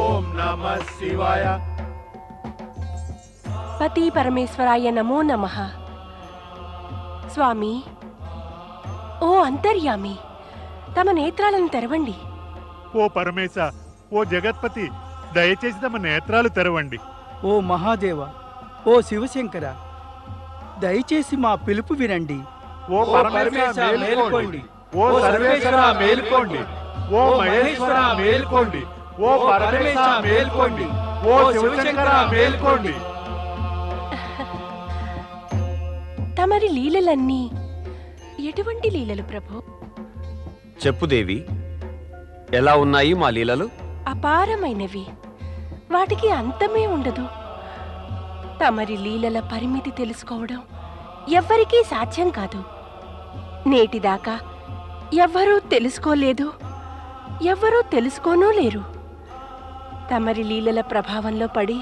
ఓం నమ శివాయ. పతి పరమేశ్వరాయ నమో నమ. స్వామి ఓ అంతర్యామి తమ నేత్రాలను తెరవండి. ఓ పరమేశ ఓ జగత్పతి దయచేసి తమ నేత్రాలు తెరవండి. ఓ మహాదేవ ఓ శివశంకర దయచేసి మా పిలుపు వినండి. ఓ పరమేశ మేల్కోండి. ఓ సర్వేశ్వర మేల్కోండి. ఓ మహేశ్వర మేల్కోండి. ఓ పరమేశ మేల్కోండి. ఓ శివశంకర మేల్కోండి. తమరి లీలలన్నీ ఎటువంటి లీలలు ప్రభు? చెప్పు దేవి ఎలా ఉన్నాయి మా లీలలు? అపారమైనవి. వాటికి అంతమే ఉండదు. తమరి లీలల పరిమితి తెలుసుకోవడం ఎవ్వరికీ సాధ్యం కాదు. నేటిదాకా ఎవ్వరూ తెలుసుకోలేదు ఎవ్వరూ తెలుసుకోనూ లేరు. తమరి లీలల ప్రభావంలో పడి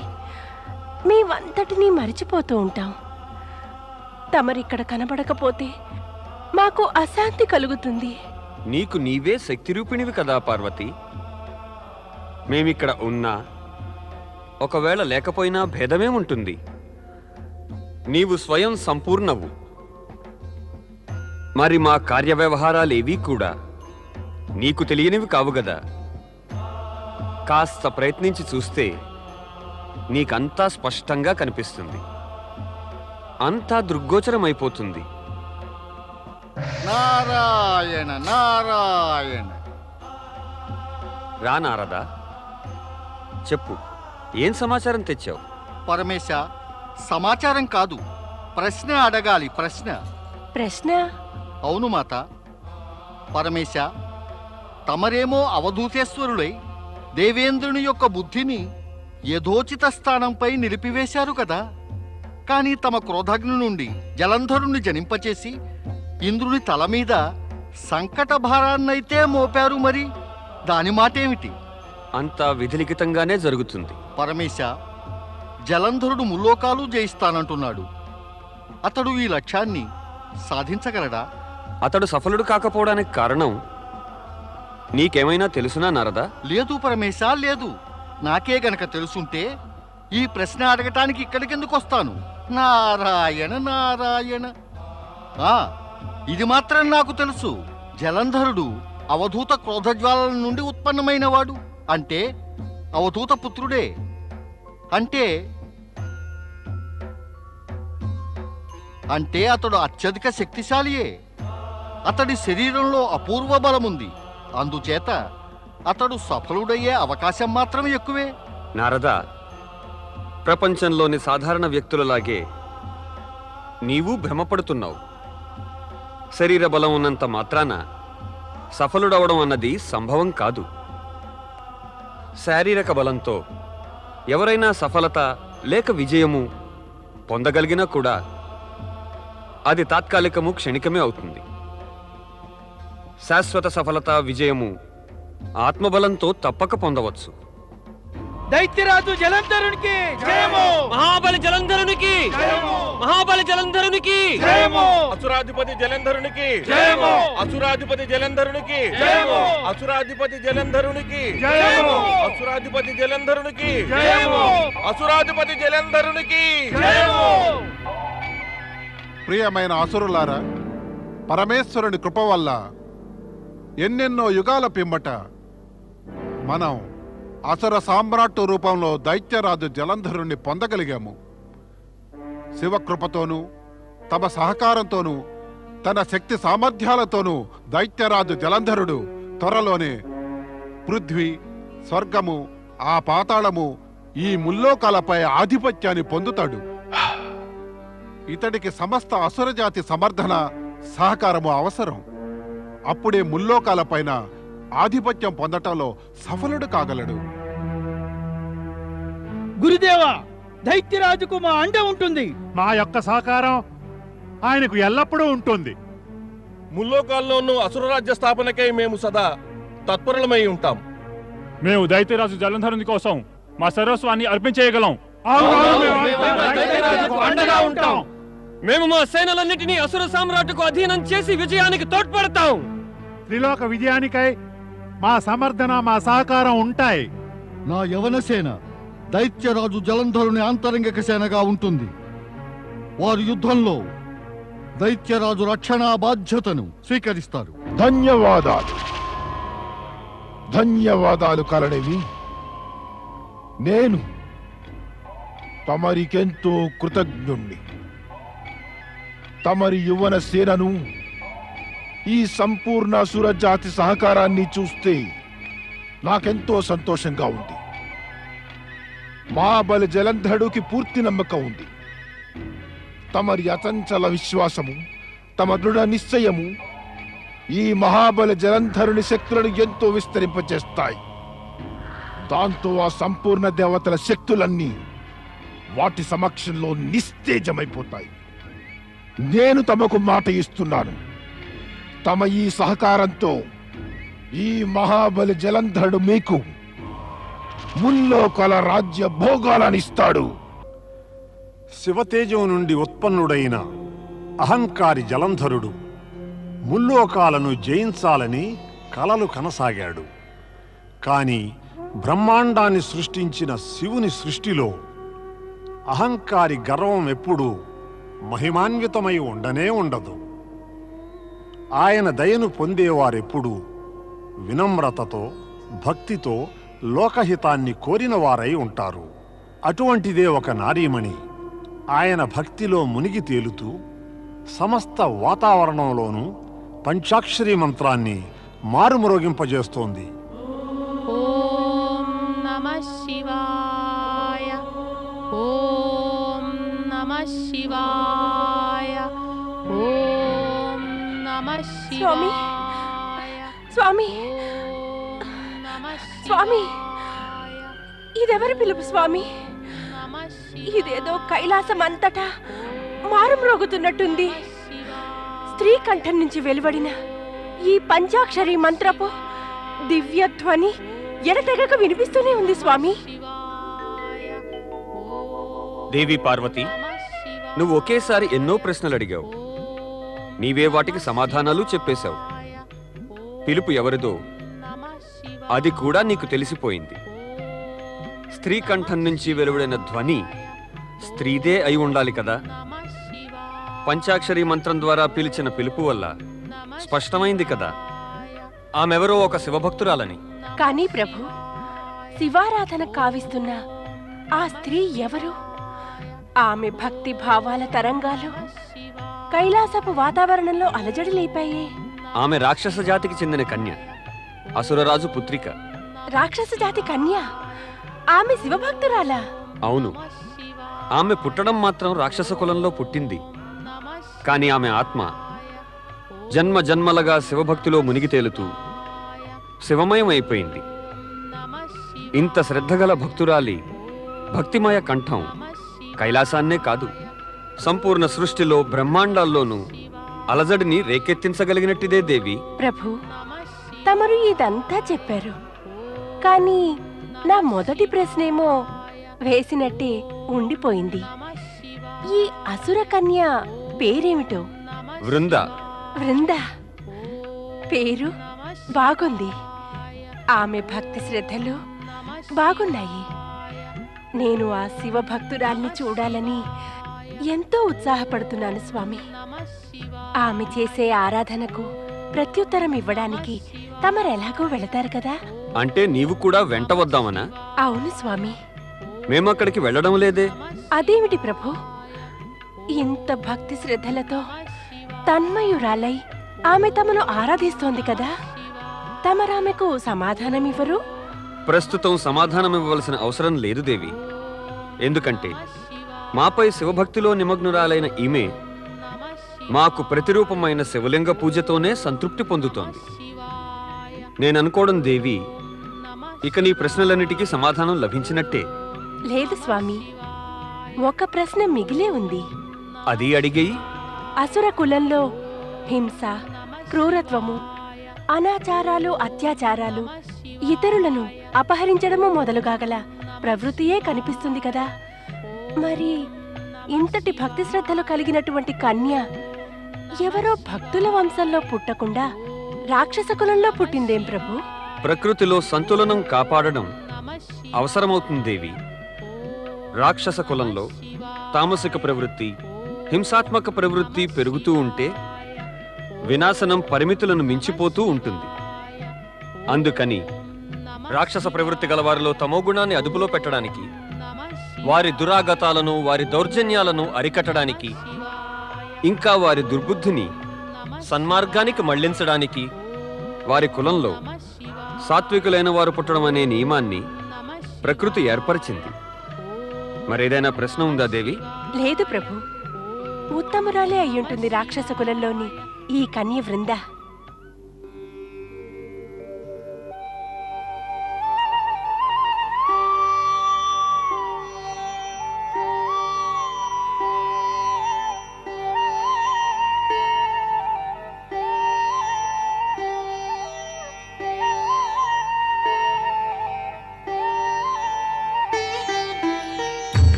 మేమంతటినీ మరిచిపోతూ ఉంటాం. తమరిక్కడ కనబడకపోతే మాకు అశాంతి కలుగుతుంది. నీకు నీవే శక్తి రూపిణివి కదా పార్వతి. మేమిక్కడ ఉన్నా ఒకవేళ లేకపోయినా భేదమే ఉంటుంది. నీవు స్వయం సంపూర్ణవు. మరి మా కార్యవ్యవహారాలేవీ కూడా నీకు తెలియనివి కావు కదా కాస్త ప్రయత్నించి చూస్తే నీకంతా స్పష్టంగా కనిపిస్తుంది. అంతా దృగ్గోచరమైపోతుంది. నారాయణ నారాయణ. రా నారదా. చెప్పు ఏం సమాచారం తెచ్చావు? పరమేశ సమాచారం కాదు. ప్రశ్న అడగాలి ప్రశ్న. ప్రశ్న? అవును మాత. పరమేశ తమరేమో అవధూతేశ్వరులై దేవేంద్రుని యొక్క బుద్ధిని యథోచిత స్థానంపై నిలిపివేశారు కదా. కానీ తమ క్రోధగ్ని నుండి జలంధరుణ్ణి జనింపచేసి ఇంద్రుని తల మీద సంకట భారాన్నైతే మోపారు మరి. దాని మాటేమిటి? అంతా విధిలిఖితంగానే జరుగుతుంది. పరమేశ జలంధరుడు ముల్లోకాలు జయిస్తానంటున్నాడు. అతడు ఈ లక్ష్యాన్ని సాధించగలడా? అతడు సఫలుడు కాకపోవడానికి కారణం నీకేమైనా తెలుసునా నారదా? లేదు పరమేశ లేదు. నాకే గనక తెలుసుంటే ఈ ప్రశ్న అడగటానికి ఇక్కడికెందుకు వస్తాను? నారాయణ నారాయణ. ఆ ఇది మాత్రం నాకు తెలుసు. జలంధరుడు అవధూత క్రోధజ్వాలల నుండి ఉత్పన్నమైనవాడు. అంటే అవధూత పుత్రుడే. అంటే అంటే అతడు అత్యధిక శక్తిశాలియే. అతడి శరీరంలో అపూర్వ బలముంది. అందుచేత అతడు సఫలుడయ్యే అవకాశం మాత్రం ఎక్కువే. నారదా ప్రపంచంలోని సాధారణ వ్యక్తులలాగే నీవు భ్రమపడుతున్నావు. శరీర బలం ఉన్నంత మాత్రాన సఫలుడవడం అన్నది సంభవం కాదు. శారీరక బలంతో ఎవరైనా సఫలత లేక విజయము పొందగలిగినా కూడా అది తాత్కాలికము క్షణికమే అవుతుంది. శాశ్వత సఫలత విజయము ఆత్మబలంతో తప్పక పొందవచ్చు దైత్యరాజు జలంధరునికి జయము మహాబలి జలంధరునికి మహాబలి జలంధరునికి అసురాధిపతి జలంధరునికి జయము! అసురాధిపతి జలంధరునికి జయము! అసురాధిపతి జలంధరునికి జయము! అసురాధిపతి జలంధరునికి జయము! అసురాధిపతి జలంధరునికి ప్రియమైన అసురులారా పరమేశ్వరుని కృప వల్ల ఎన్నెన్నో యుగాల పిమ్మట మనం అసుర సామ్రాట్టు రూపంలో దైత్యరాజు జలంధరుణ్ణి పొందగలిగాము. శివకృపతోనూ తమ సహకారంతోనూ తన శక్తి సామర్థ్యాలతోనూ దైత్యరాజు జలంధరుడు త్వరలోనే పృథ్వీ స్వర్గము ఆ పాతాళము ఈ ముల్లోకాలపై ఆధిపత్యాన్ని పొందుతాడు. ఇతడికి సమస్త అసురజాతి సమర్థన సహకారము అవసరం. అప్పుడే ముల్లోకాలపైన ఆధిపత్యం పొందటంలో సఫలుడు కాగలడు. గురుదేవా దైత్యరాజుకు మా అండ ఉంటుంది. మా యొక్క సహకారం ఆయనకు ఎల్లప్పుడూ ఉంటుంది. ముల్లోకాల్లోనూ అసురరాజ్య స్థాపనకై మేము సదా తత్పరులమై ఉంటాం. మేము దైత్యరాజు జలంధరుని కోసం మా సర్వస్వాన్ని అర్పించేయగలం. అండగా ఉంటాం. మేము మా సేనలన్నిటినీ అసుర సామ్రాట్టుకు అధీనం చేసి విజయానికి తోడ్పడతాం. త్రిలోక విజయానికై మా సమర్థన మా సహకారం ఉంటాయి. నా యవన సేన దైత్యరాజు జలంధరుని ఆంతరంగిక సేనగా ఉంటుంది. వారు యుద్ధంలో దైత్యరాజు రక్షణా బాధ్యతను స్వీకరిస్తారు. ధన్యవాదాలు. ధన్యవాదాలు కలడేవి నేను తమరికెంతో కృతజ్ఞుణ్ణి. తమరి యువన సేనను ఈ సంపూర్ణ సురజాతి సహకారాన్ని చూస్తే నాకెంతో సంతోషంగా ఉంది. మహాబలి జలంధరుడికి పూర్తి నమ్మకం ఉంది. తమరి అచంచల విశ్వాసము తమ దృఢ నిశ్చయము ఈ మహాబలి జలంధరుని శక్తులను ఎంతో విస్తరింపచేస్తాయి. దాంతో ఆ సంపూర్ణ దేవతల శక్తులన్నీ వాటి సమక్షంలో నిస్తేజమైపోతాయి. నేను తమకు మాట ఇస్తున్నాను. తమ ఈ సహకారంతో ఈ మహాబలి జలంధరుడు మీకు ముల్లోకల రాజ్య భోగాలనిస్తాడు శివతేజం నుండి ఉత్పన్నుడైన అహంకారి జలంధరుడు ముల్లోకాలను జయించాలని కలలు కనసాగాడు. కాని బ్రహ్మాండాన్ని సృష్టించిన శివుని సృష్టిలో అహంకారి గర్వం ఎప్పుడూ మహిమాన్వితమై ఉండనే ఉండదు. ఆయన దయను పొందేవారెప్పుడు వినమ్రతతో భక్తితో లోకహితాన్ని కోరిన వారై ఉంటారు. అటువంటిదే ఒక నారీమణి. ఆయన భక్తిలో మునిగి తేలుతూ సమస్త వాతావరణంలోనూ పంచాక్షరీ మంత్రాన్ని మారుమ్రోగింపజేస్తోంది. ఓం నమ శివాయ ఓం నమ స్వామి, శివాయ స్వామి స్వామి. ఇదెవరి పిలుపు స్వామి? ఇదేదో కైలాసం అంతటా మారుమ్రోగుతున్నట్టుంది. స్త్రీ కంఠం నుంచి వెలువడిన ఈ పంచాక్షరి మంత్రపు దివ్య ధ్వని ఎడతెగక వినిపిస్తూనే ఉంది స్వామి. దేవి పార్వతి నువ్వు ఒకేసారి ఎన్నో ప్రశ్నలు అడిగావు. నీవే వాటికి సమాధానాలు చెప్పేశావు. పిలుపు ఎవరిదో అది కూడా నీకు తెలిసిపోయింది. స్త్రీ కంఠం నుంచి వెలువడిన ధ్వని స్త్రీదే అయి ఉండాలి కదా? పంచాక్షరి మంత్రం ద్వారా పిలిచిన పిలుపు వల్ల స్పష్టమైంది కదా? ఆమెవరో ఒక శివభక్తురాలని. కానీ ప్రభు శివారాధన కావిస్తున్న ఆ స్త్రీ ఎవరు? ఆమె భక్తి భావాల తరంగాలు కైలాసపు వాతావరణంలో అలజడి లేపాయే ఆమె రాక్షస జాతికి చెందిన కన్య అసురరాజు పుత్రిక. రాక్షస జాతి కన్య? ఆమె శివభక్తురాలా? అవును. ఆమె పుట్టడం మాత్రం రాక్షస కులంలో పుట్టింది. కానీ ఆమె ఆత్మ జన్మ జన్మలగా శివభక్తిలో మునిగి తేలుతూ శివమయం అయిపోయింది. ఇంత శ్రద్ధగల భక్తురాలి భక్తిమయ కంఠం కైలాసాన్నే కాదు సంపూర్ణ సృష్టిలో బ్రహ్మాండాల్లోనూ అలజడిని రేకెత్తించగలిగినట్టిదే దేవి. ప్రభు తమరు ఇదంతా చెప్పారు. కానీ నా మొదటి ప్రశ్నేమో వేసినట్టే ఉండిపోయింది. ఈ అసుర కన్య పేరేమిటో? వృంద. వృంద. పేరు బాగుంది. ఆమె భక్తి శ్రద్ధలు బాగున్నాయి. నేను ఆ శివ భక్తురాల్ని చూడాలని ఎంతో ఉత్సాహపడుతున్నాను స్వామి. ఆమె చేసే ఆరాధనకు ప్రత్యుత్తరం ఇవ్వడానికి తమరెలాగో వెళతారు కదా? అంటే నీవు కూడా వెంట వద్దామనా? అవును స్వామి. మేమక్కడికి వెళ్ళడం లేదే? అదేమిటి ప్రభు? ఇంత భక్తి శ్రద్ధలతో తన్మయురాలై ఆమె తమను ఆరాధిస్తోంది కదా? తమరామెకు సమాధానమివ్వరు? ప్రస్తుతం సమాధానమివ్వవలసిన అవసరం లేదు దేవి. ఎందుకంటే మాపై శివభక్తిలో నిమగ్నురాలైన ఈమె మాకు ప్రతిరూపమైన శివలింగ పూజతోనే సంతృప్తి పొందుతోంది. నేననుకోవడం దేవి ఇక నీ ప్రశ్నలన్నిటికీ సమాధానం లభించినట్టే. లేదు స్వామి. ఒక ప్రశ్న మిగిలే ఉంది. అది అడిగేయి. అసుర కులంలో హింస క్రూరత్వము అనాచారాలు అత్యాచారాలు ఇతరులను అపహరించడము మొదలుగాగల ప్రవృత్తియే కనిపిస్తుంది కదా. మరి ఇంతటి భక్తి శ్రద్ధలు కలిగినటువంటి కన్య ఎవరో భక్తుల వంశంలో పుట్టకుండా రాక్షస కులంలో పుట్టిందేం ప్రభు? ప్రకృతిలో సంతులనం కాపాడడం అవసరమవుతుంది దేవి. రాక్షస కులంలో తామసిక ప్రవృత్తి హింసాత్మక ప్రవృత్తి పెరుగుతూ ఉంటే వినాశనం పరిమితులను మించిపోతూ ఉంటుంది. అందుకని రాక్షస ప్రవృత్తి గల వారిలో తమోగుణాన్ని అదుపులో పెట్టడానికి వారి దురాగతాలను వారి దౌర్జన్యాలను అరికట్టడానికి ఇంకా వారి దుర్బుద్ధిని సన్మార్గానికి మళ్ళించడానికి వారి కులంలో సాత్వికులైన వారు పుట్టడం అనే నియమాన్ని ప్రకృతి ఏర్పరిచింది. మరేదైనా ప్రశ్న ఉందా దేవి? లేదు ప్రభు. ఉత్తమురాలే అయ్యుంటుంది రాక్షస కులంలోని ఈ కన్య వృందా